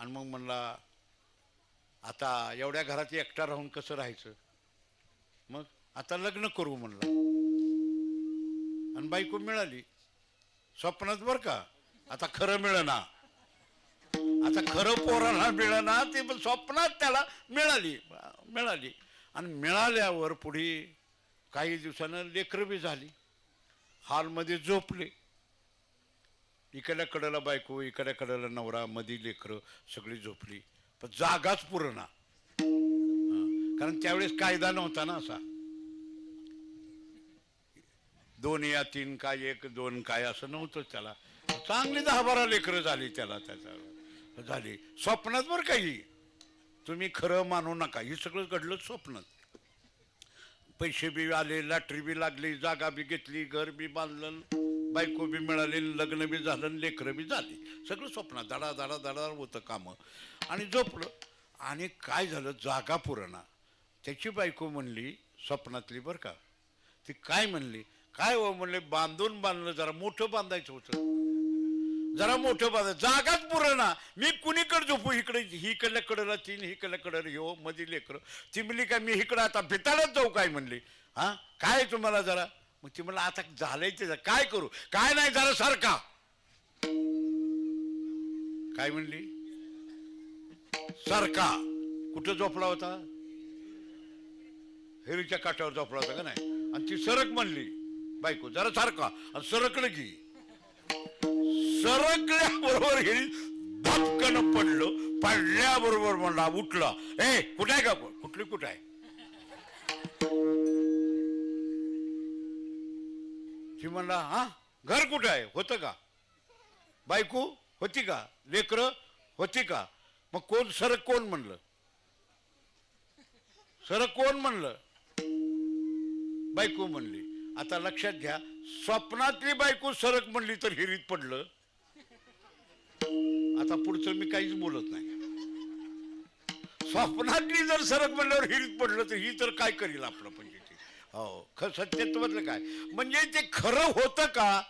आणि मग म्हणला आता एवढ्या घरात एकटा राहून कसं राहायचं? मग आता लग्न करू म्हणला. आणि बायको मिळाली. स्वप्नात बरं का आता खरं मिळना. आता खरं पोराला मिळना ते पण स्वप्नात त्याला मिळाली मिळाली. आणि मिळाल्यावर पुढे काही दिवसानं लेकरं बी झाली. हॉलमध्ये झोपले. इकडल्या कडेला बायको इकडल्या कडेला नवरा मधी लेकरं सगळी झोपली. पण जागाच पुरणा कारण त्यावेळेस कायदा नव्हता ना असा. दोन या तीन काय एक दोन काय असं नव्हतं त्याला. चांगली दहा बारा लेकरं झाली त्याला त्याचा. झाली. स्वप्नात बरं काही तुम्ही खरं मानू नका. हे सगळं घडलं स्वप्नात. पैसे बी आले लॅटरी बी लागली जागा बी घेतली घर बी बांधलं. बायको बी मिळाली लग्न बी झालं लेकरं बी झाली. सगळं स्वप्न दडा दडा दडा होतं कामं. आणि झोपलं. आणि काय झालं? जागा पुरणा. त्याची बायको म्हणली स्वप्नातली बरं का. ती काय म्हणली? काय हो म्हणले? बांधून बांधलं जरा मोठं बांधायचं होतं. जरा मोठं बांधा. जागाच पुरणा. मी कुणीकडे झोपू? इकडे ही इकडल्या कडेला तीन ही इकडल्या कडेला हो मधी लेकर. ती म्हणली काय मी इकडं आता भिताळच जाऊ काय म्हणली? हा? काय तुम्हाला जरा? मग ती म्हणलं आता झालंय ते काय करू? काय नाही झालं सारखा. काय म्हणली? सारखा. कुठं झोपला होता? हेरीच्या काठावर झोपला होता का नाही? आणि ती सरक म्हणली बायको जरा सारखा. आणि सरकलं की. सरकल्याबरोबर हेरी धपकन पडलं पडल्याबरोबर म्हणला उठला. ए कुठे आहे का कुठली कुठे आहे? ती म्हणला हा? घर कुठं आहे? होतं का? बायको होती का? लेकर होती का? मग कोण सरक कोण म्हणलं? सर कोण म्हणलं? बायको म्हणली. आता लक्षात घ्या स्वप्नातली बायको सरक म्हणली तर हिरीत पडलं. आता पुढचं मी काहीच बोलत नाही. स्वप्नातली जर सरक म्हणल्यावर हिरीत पडलं तर ही तर काय करील आपलं म्हणजे हो ख सत्यत्वातलं काय? म्हणजे ते खरं होतं का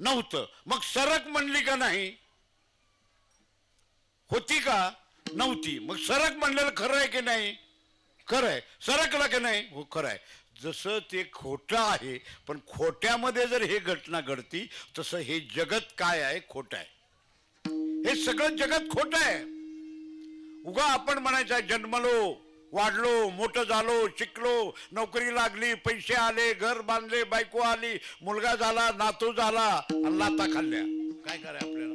नव्हतं. मग सरक म्हणली का नाही? होती का? नव्हती. मग सरक म्हणलेलं खरं आहे की नाही? खरं आहे. सरकला की नाही? हो खरं आहे. जसं ते खोटं आहे पण खोट्यामध्ये जर हे घटना घडती तसं हे जगत काय आहे? खोटं आहे. हे सगळं जगत खोटं आहे. उगा आपण म्हणायचं जन्मलो. वाढलो मोठं झालो शिकलो नोकरी लागली पैसे आले घर बांधले बायको आली मुलगा झाला नातू झाला लाता खाल्ल्या. काय करा आपल्याला?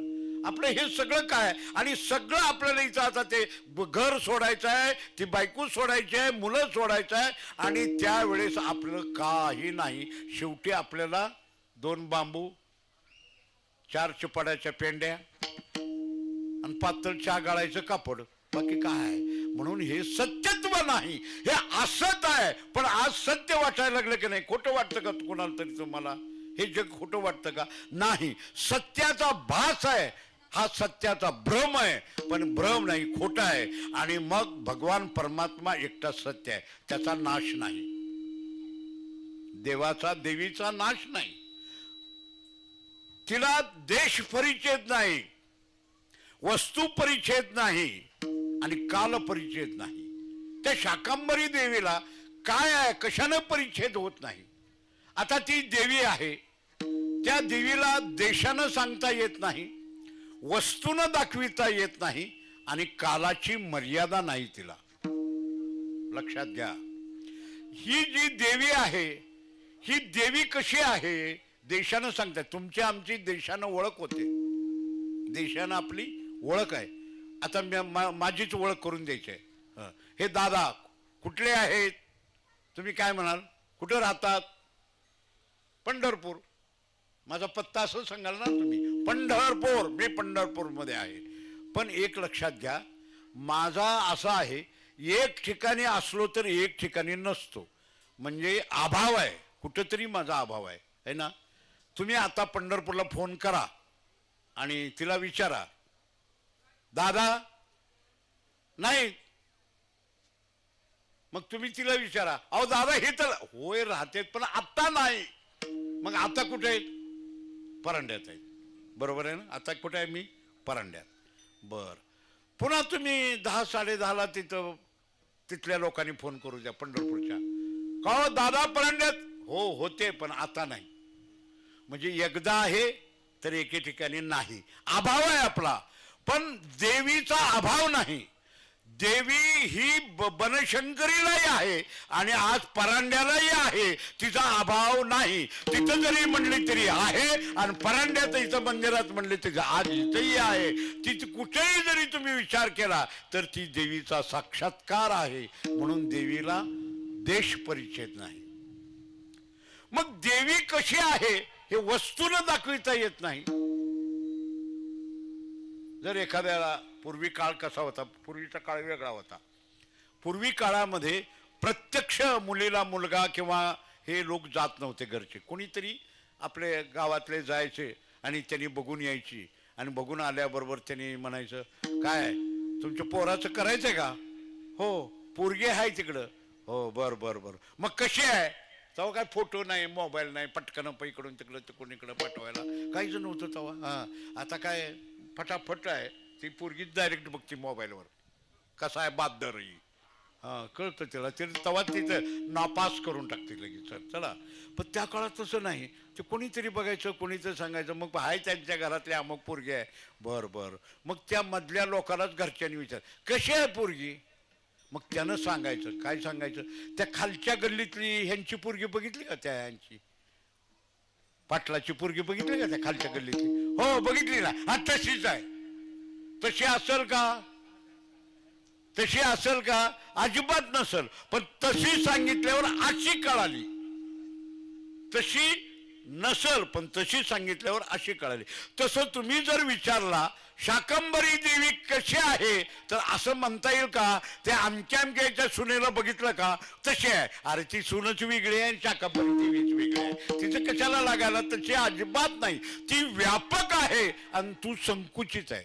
आपलं हे सगळं काय? आणि सगळं आपल्याला इथं आता ते घर सोडायचं आहे ती बायको सोडायची आहे मुलं सोडायचं आहे आणि त्यावेळेस आपलं काही नाही. शेवटी आपल्याला दोन बांबू चार चिपाड्याच्या पेंड्या आणि पातळ चहा गाळायचं कापड. बाकी काय आहे? म्हणून हे सत्यत्व नाही. हे असत आहे पण आज सत्य वाटायला लागलं की नाही? खोटं वाटतं का कोणाला तरी तुम्हाला? हे जग खोटं वाटतं का? नाही. सत्याचा भास आहे. हा सत्याचा भ्रम आहे. पण भ्रम नाही खोटा आहे. आणि मग भगवान परमात्मा एकटा सत्य आहे. त्याचा नाश नाही. देवाचा देवीचा नाश नाही. तिला देश परिच्छेद नाही. वस्तू परिच्छेद नाही. आणि काल परिच्छेद नाही. त्या शाकांबरी देवीला काय आहे कशानं परिच्छेद होत नाही? आता ती देवी आहे. त्या देवीला देशानं सांगता येत नाही वस्तूनं दाखविता येत नाही आणि कालाची मर्यादा नाही तिला. लक्षात घ्या. ही जी देवी आहे ही देवी कशी आहे देशानं सांगतात तुमची आमची देशानं ओळख होते. देशानं आपली ओळख आहे. आता मी- मा- माझीच ओळख करून द्यायची आहे. हं. हे दादा कुठले आहेत? तुम्ही काय म्हणाल? कुठं राहतात? पंढरपूर. माझा पत्ता असं सांगाल ना तुम्ही. पंढरपूर. मी पंढरपूरमध्ये आहे. पण एक लक्षात घ्या माझा असा आहे एक ठिकाणी असलो तर एक ठिकाणी नसतो. म्हणजे अभाव आहे. कुठंतरी माझा अभाव आहे. है ना? तुम्ही आता पंढरपूरला फोन करा आणि तिला विचारा. दादा? नाही. मग तुम्ही तिला विचारा. अहो दादा हे तर होय राहतेत पण आत्ता नाही. मग आता कुठे? आहेत परांड्यात आहेत बरोबर आहे ना? आता कुठे आहे मी? परांड्यात. बर. पुन्हा तुम्ही दहा साडे दहाला तिथं तिथल्या लोकांनी फोन करू द्या पंढरपूरच्या. का हो, दादा परांड्यात? हो होते पण आता नाही. म्हणजे एकदा आहे तर एके ठिकाणी नाही. अभाव आहे आपला. पण देवीचा अभाव नाही. देवी ही बनशंकरीलाही आहे आणि आज परांड्यालाही आहे. तिचा अभाव नाही. तिथं जरी म्हणली तरी आहे आणि परांड्यात इथं मंदिरात म्हणले तरी आज इथंही आहे. तिथं कुठेही जरी तुम्ही विचार केला तर ती देवीचा साक्षात्कार आहे. म्हणून देवीला देश परिच्छेद नाही. मग देवी कशी आहे हे वस्तूला दाखविता येत नाही. जर एखाद्याला पूर्वी काळ कसा होता पूर्वीचा काळ वेगळा होता. पूर्वी काळामध्ये प्रत्यक्ष मुलीला मुलगा किंवा हे लोक जात नव्हते घरचे. कोणीतरी आपले गावातले जायचे आणि त्यांनी बघून यायची. आणि बघून आल्याबरोबर त्यांनी म्हणायचं काय तुमच्या पोराचं करायचं आहे का? हो पोरगी आहे तिकडं. हो बर बर बर. मग कशी आहे? तेव्हा काय फोटो नाही मोबाईल नाही पटकन पैकडून तिकडं तिकडून इकडं पाठवायला. काहीच नव्हतं तेव्हा हां आता काय फटाफट आहे. ती पोरगीच डायरेक्ट बघते मोबाईलवर कसा आहे बादरही हां कळतं तिला. ते तेव्हा तिथं नापास करून टाकते लगेच. सर चला. पण त्या काळात तसं नाही. ते कोणीतरी बघायचं कोणीतरी सांगायचं मग हाय त्यांच्या घरातले अमुक पोरगी आहे. बर बर. मग त्या मधल्या लोकांनाच घरच्यांनी विचार. कशी आहे पोरगी? मग त्यानं सांगायचं. काय सांगायचं? त्या खालच्या गल्लीतली ह्यांची पोरगी बघितली का? त्या ह्यांची? पाटलाची पोरगी बघितली का त्या खालच्या गल्लीतली? हो बघितली ना. हा तशीच आहे. तशी असेल का? तशी असेल का? अजिबात नसेल. पण तशी सांगितल्यावर अशी कळाली. तशी नसल पण तशी सांगितल्यावर अशी कळाली. तसं तुम्ही जर विचारला शाकंबरी देवी कशी आहे? तर असं म्हणता येईल का? ते आमच्या आमच्या सुनेला बघितलं का? तशी आहे. अरे ती सुनच वेगळी आहे आणि शाकंबरी देवीच वेगळी आहे. तिचं कशाला लागायला? तशी अजिबात नाही. ती व्यापक आहे आणि तू संकुचित आहे.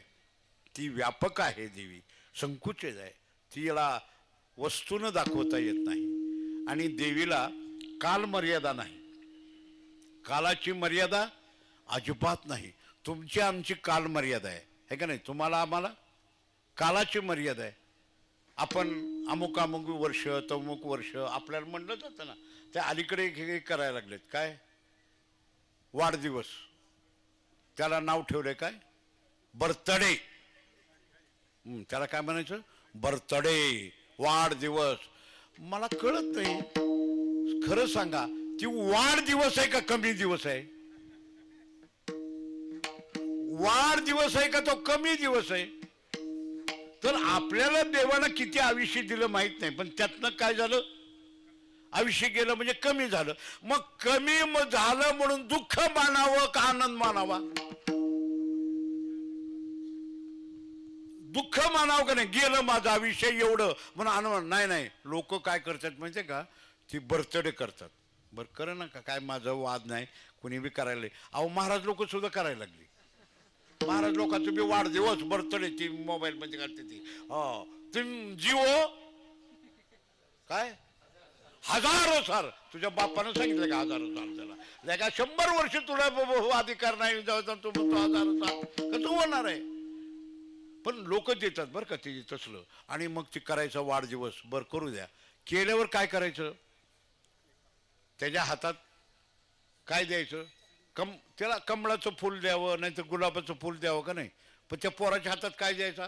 ती व्यापक आहे देवी. संकुचित आहे. तिला वस्तूनं दाखवता येत नाही. आणि देवीला काल मर्यादा नाही. कालाची मर्यादा अजिबात नाही. तुमची आमची काल मर्यादा आहे. हे का नाही? तुम्हाला आम्हाला कालाची मर्यादा आहे. आपण अमुक अमुक वर्ष तमुक वर्ष आपल्याला म्हणलं जातं ना त्या अलीकडे हे करायला लागलेत. काय? वाढदिवस. त्याला नाव ठेवलंय काय? बर्थडे. त्याला काय म्हणायचं? बर्थडे वाढदिवस. मला कळत नाही. खरं सांगा ती वाढदिवस आहे का कमी दिवस आहे? वाढ दिवस आहे का तो कमी दिवस आहे? तर आपल्याला देवानं किती आयुष्य दिलं माहीत नाही पण त्यातनं काय झालं? आयुष्य गेलं म्हणजे कमी झालं. मग कमी मग झालं म्हणून दुःख मानावं का आनंद मानावा? दुःख मानावं का नाही? गेलं माझं आयुष्य एवढं. म्हणून आनंद नाही नाही. लोक काय करतात म्हणजे का? ती बर्थडे करतात. बरं करा ना का? काय माझं वाद नाही. कुणी बी करायला अहो महाराज लोक सुद्धा करायला लागली. महाराज लोकांचं तुम्ही वाढदिवस बर्थडे ती मोबाईल मध्ये घालते ती. हो. तुम्ही जिओ? काय? हजारो सार तुझ्या बापानं सांगितलं का हजारो सार त्याला? नाही का शंभर वर्ष तुला ब- अधिकार नाही तू म्हणतो हजारो सार कसं होणार आहे? पण लोक देतात बरं का ते तसलं. आणि मग ते करायचं वाढदिवस. बरं करू द्या. केल्यावर काय करायचं? त्याच्या हातात काय द्यायचं? कम त्याला कमळाचं फूल द्यावं नाही तर गुलाबाचं फूल द्यावं का नाही? पण त्या पोराच्या हातात काय द्यायचा?